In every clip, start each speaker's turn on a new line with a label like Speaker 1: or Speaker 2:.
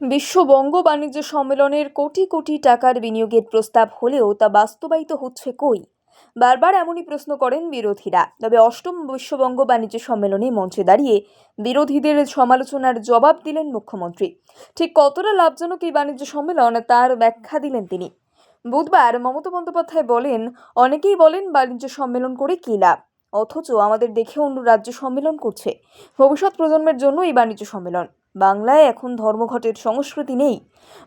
Speaker 1: বিশ্ব বঙ্গ বাণিজ্য সম্মেলনের কোটি কোটি টাকার বিনিয়োগের প্রস্তাব হলেও তা বাস্তবায়িত হচ্ছে কই? বারবার এমনই প্রশ্ন করেন বিরোধীরা। তবে অষ্টম বিশ্ববঙ্গ বাণিজ্য সম্মেলনে মঞ্চে দাঁড়িয়ে বিরোধীদের সমালোচনার জবাব দিলেন মুখ্যমন্ত্রী। ঠিক কতটা লাভজনক এই বাণিজ্য সম্মেলন তার ব্যাখ্যা দিলেন তিনি। বুধবার মমতা বন্দ্যোপাধ্যায় বলেন, অনেকেই বলেন বাণিজ্য সম্মেলন করে কী লাভ? অথচ আমাদের দেখে অন্য রাজ্য সম্মেলন করছে। ভবিষ্যৎ প্রজন্মের জন্য এই বাণিজ্য সম্মেলন। বাংলায় এখন ধর্মঘটের সংস্কৃতি নেই।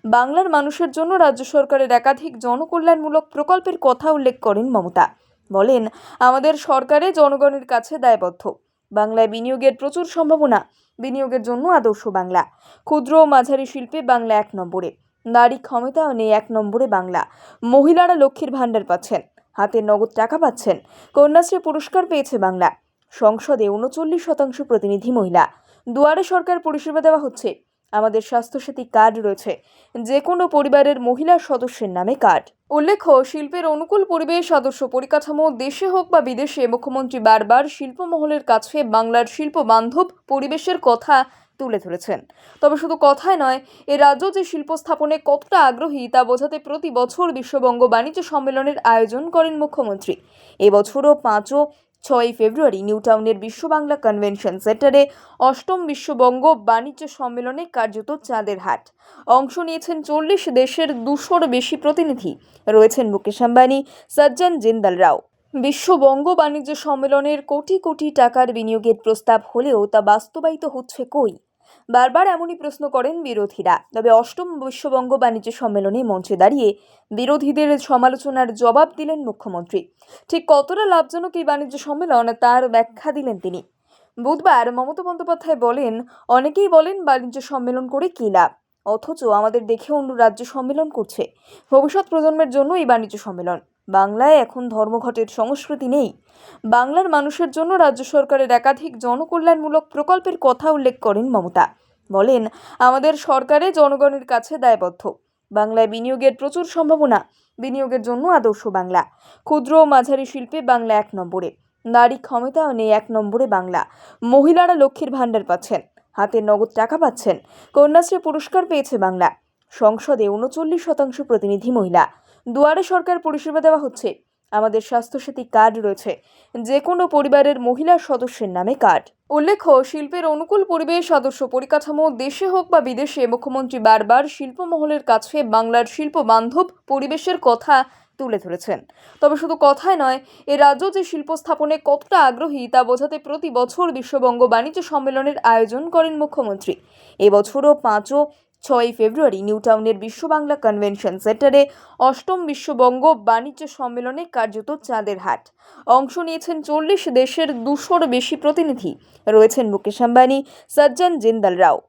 Speaker 1: বাংলার মানুষের জন্য রাজ্য সরকারের একাধিক জনকল্যাণমূলক প্রকল্পের কথা উল্লেখ করেন মমতা। বলেন, আমাদের সরকারে জনগণের কাছে দায়বদ্ধ। বাংলায় বিনিয়োগের প্রচুর সম্ভাবনা। বিনিয়োগের জন্য আদর্শ বাংলা। ক্ষুদ্র ও মাঝারি শিল্পে বাংলা এক নম্বরে। নারী ক্ষমতায়নে এক নম্বরে বাংলা। মহিলারা লক্ষ্মীর ভাণ্ডার পাচ্ছেন। হাতে নগদ টাকা পাচ্ছেন। কন্যাশ্রী পুরস্কার পেয়েছে বাংলা। সংসদে উনচল্লিশ শতাংশ প্রতিনিধি মহিলা। দুয়ারে সরকার পরিষেবা দেওয়া হচ্ছে। আমাদের স্বাস্থ্যসাথী কার্ড রয়েছে। যে কোনো পরিবারের মহিলা সদস্যের নামে কার্ড। উল্লেখ্য, শিল্পের অনুকূল পরিবেশ, আদর্শ পরিকাঠামো, দেশে হোক বা বিদেশে, মুখ্যমন্ত্রী বারবার শিল্পমহলের কাছে বাংলার শিল্প বান্ধব পরিবেশের কথা তুলে ধরেছেন। তবে শুধু কথায় নয়, এ রাজ্য যে শিল্প স্থাপনে কতটা আগ্রহী তা বোঝাতে প্রতি বছর বিশ্ববঙ্গ বাণিজ্য সম্মেলনের আয়োজন করেন মুখ্যমন্ত্রী। এবছরও পাঁচ ও ছয় ফেব্রুয়ারি নিউ টাউনের বিশ্ব বাংলা কনভেনশন সেন্টারে অষ্টম বিশ্ববঙ্গ বাণিজ্য সম্মেলনে কার্যত চাঁদের হাট। অংশ নিয়েছেন চল্লিশ দেশের দুশোর বেশি প্রতিনিধি। রয়েছেন মুকেশ আম্বানি, সজ্জন জিন্দাল রাও। বিশ্ববঙ্গ বাণিজ্য সম্মেলনের কোটি কোটি টাকার বিনিয়োগের প্রস্তাব হলেও তা বাস্তবায়িত হচ্ছে কই? বারবার এমনই প্রশ্ন করেন বিরোধীরা। তবে অষ্টম বিশ্ববঙ্গ বাণিজ্য সম্মেলনে মঞ্চে দাঁড়িয়ে বিরোধীদের সমালোচনার জবাব দিলেন মুখ্যমন্ত্রী। ঠিক কতটা লাভজনক এই বাণিজ্য সম্মেলন তার ব্যাখ্যা দিলেন তিনি। বুধবার মমতা বন্দ্যোপাধ্যায় বলেন, অনেকেই বলেন বাণিজ্য সম্মেলন করে কী লাভ? অথচ আমাদের দেখে অন্য রাজ্য সম্মেলন করছে। ভবিষ্যৎ প্রজন্মের জন্য এই বাণিজ্য সম্মেলন। বাংলায় এখন ধর্মঘটের সংস্কৃতি নেই। বাংলার মানুষের জন্য রাজ্য সরকারের একাধিক জনকল্যাণমূলক প্রকল্পের কথা উল্লেখ করেন মমতা। বলেন, আমাদের সরকারে জনগণের কাছে দায়বদ্ধ। বাংলায় বিনিয়োগের প্রচুর সম্ভাবনা। বিনিয়োগের জন্য আদর্শ বাংলা। ক্ষুদ্র ও মাঝারি শিল্পে বাংলা এক নম্বরে। নারী ক্ষমতায়নে এক নম্বরে বাংলা। মহিলারা লক্ষ্মীর ভাণ্ডার পাচ্ছেন। হাতে নগদ টাকা পাচ্ছেন। কন্যাশ্রী পুরস্কার পেয়েছে বাংলা। সংসদে উনচল্লিশ শতাংশ প্রতিনিধি মহিলা। দুয়ারে সরকার পরিষেবা দেওয়া হচ্ছে। আমাদের স্বাস্থ্যসাথী কার্ড রয়েছে। যে কোনো পরিবারের মহিলা সদস্যের নামে কার্ড। উল্লেখ্য, শিল্পের অনুকূল পরিবেশ, আদর্শ পরিকাঠামো, দেশে হোক বা বিদেশে, মুখ্যমন্ত্রী বারবার শিল্পমহলের কাছে বাংলার শিল্প বান্ধব পরিবেশের কথা তুলে ধরেছেন। তবে শুধু কথায় নয়, এ রাজ্য যে শিল্প স্থাপনে কতটা আগ্রহী তা বোঝাতে প্রতি বছর বিশ্ববঙ্গ বাণিজ্য সম্মেলনের আয়োজন করেন মুখ্যমন্ত্রী। এবছরও পাঁচ ও ছয় ফেব্রুয়ারি নিউ টাউনের বিশ্ব বাংলা কনভেনশন সেন্টারে অষ্টম বিশ্ববঙ্গ বাণিজ্য সম্মেলনে কার্যত চাঁদের হাট। অংশ নিয়েছেন চল্লিশ দেশের দুশোর বেশি প্রতিনিধি। রয়েছেন মুকেশ আম্বানি, সজ্জন জিন্দাল রাও।